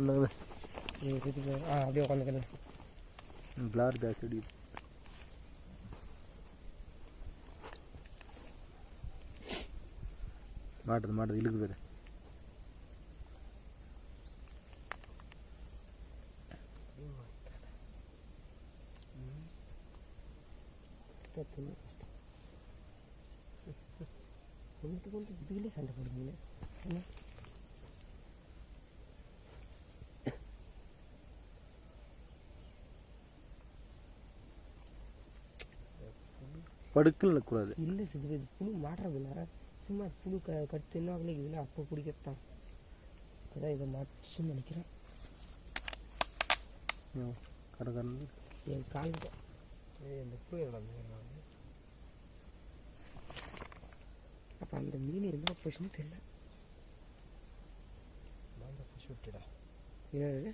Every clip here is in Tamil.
சுற்றி ஆ அப்படியே உட்காந்துக்கல பிளார் ஜாஸ்தி அடி மாட்டுது மாட்டுது. இழுக்கு பேர். கஷ்டம் இதுகளே சண்டை போடுவீங்க என்ன படுக்குன்னு இருக்கக்கூடாது இல்லை சிறு இது புழு மாட்டுறதுல சும்மா புழு க கட்டு என்ன இருக்குதுல அப்போ பிடிக்கத்தான் அதான் இதை மாட்டுன்னு நினைக்கிறேன். கரகரன்னு என் இந்த புளி நடந்து அப்போ அந்த மீன் என்ன போச்சுன்னு தெரியல. நான் தான் பிடிச்சி விட்டுடா என்னது?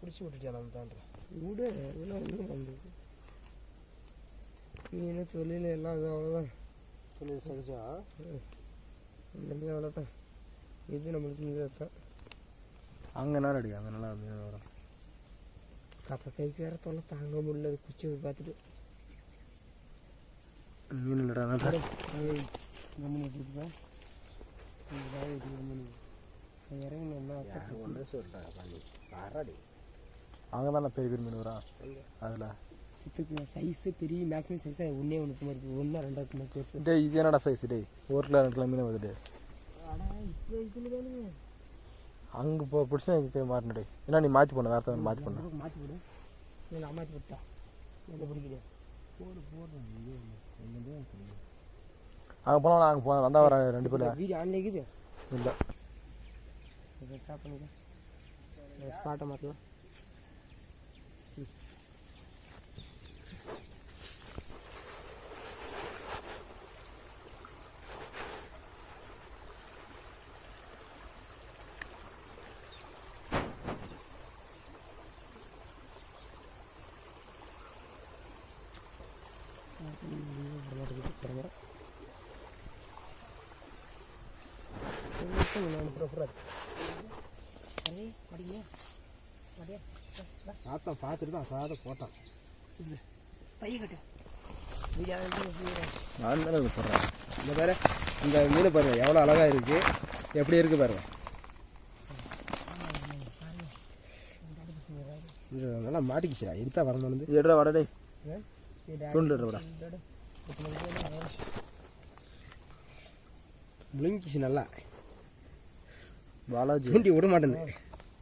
பிடிச்சி விட்டுட்டியா நான் தான்றேன். விடு இதெல்லாம் ஒன்றும் வந்தது மீன் தொழில் எல்லாம் அது அவ்வளோதான் சகிச்சா இந்த மீன் அவ்வளோதான் இது நம்மளுக்கு இது தான் அங்கே நேரம் அடி அங்கே நல்லா மீன் வரும். கப்ப கைக்கு வேற தொல்லை தாங்க முடியல. அது குச்சி போய் பார்த்துட்டு. மீன் இல்லைடா இதுதான் இது கம்மனி இறங்கி என்ன ஒன்றே சொல்லிட்டாங்க பண்ணி பாராடி. அங்கே தானே பெரிய பெரிய மீன் வரும். அதில். இப்போ சைஸு பெரிய மேக்ஸிமம் சைஸாக ஒன்றே ஒன்று மாதிரி இருக்குது ஒன்றா ரெண்டாயிரத்து மாதிரி பெருசு டேய் இது என்னடா சைஸ் டேய்? ஒரு கிலோ ரெண்டு கிலோ மீன் வருது அங்கே போ பிடிச்சி எனக்கு மாட்டின டேய். ஏன்னா நீ மாற்றி பண்ண வேறு மாற்றி பண்ண மாற்றி விடு இல்லை நான் மாற்றி விட்டா என்ன பிடிக்குது போடு போடு அங்கே போனால் நாங்கள் போ வந்தால் வர ரெண்டு பேர். வீடியோ ஆன்ல இருக்குது. இல்லை. ஸ்பாட்டை மாற்றலாம் சாத்தம் பார்த்துட்டு தான் சாதை போட்டான். பைய கட்டு நான் தானே இது போடுறேன். இந்த பாரு இந்த மீன் பாருங்க எவ்வளோ அழகா இருக்கு. எப்படி இருக்கு பாருங்க. நல்லா மாட்டிக்கிச்சுடா எடுத்தா வரணும் இது எடுறா எடுறா முழுங்கிச்சு நல்லா. பாலாஜி. தூண்டி விட மாட்டேங்குது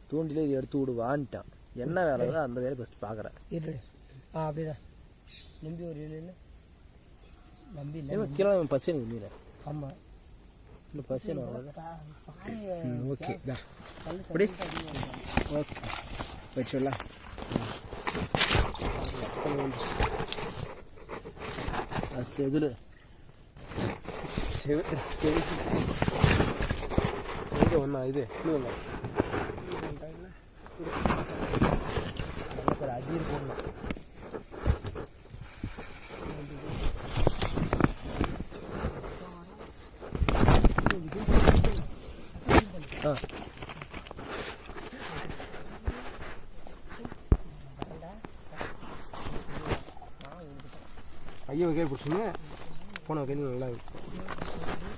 தூண்டிலே இது எடுத்து விடு வான்ட்டான். என்ன வேலை அந்த வேலையை ஃபஸ்ட்டு பார்க்குறேன். ஆ அப்படிதான் நம்பி ஒரு இல்லை இல்லை. நம்பி இல்லை. கீழே பசி எனக்கு மீன் ஆமாம் இந்த பசி எனக்கு வராது ஓகே தா. அப்படி? ஓகே. வச்சுடல sevgili. Sevgili. Sevgili ಇದು ಅನ್ನ ಇದೆ ನೀವು ಅಜೀರ್ ಬೋರ್ನ ಹಾಂ ஐயோ கை பிடிச்சிங்க போன கை நல்லா இருக்கும்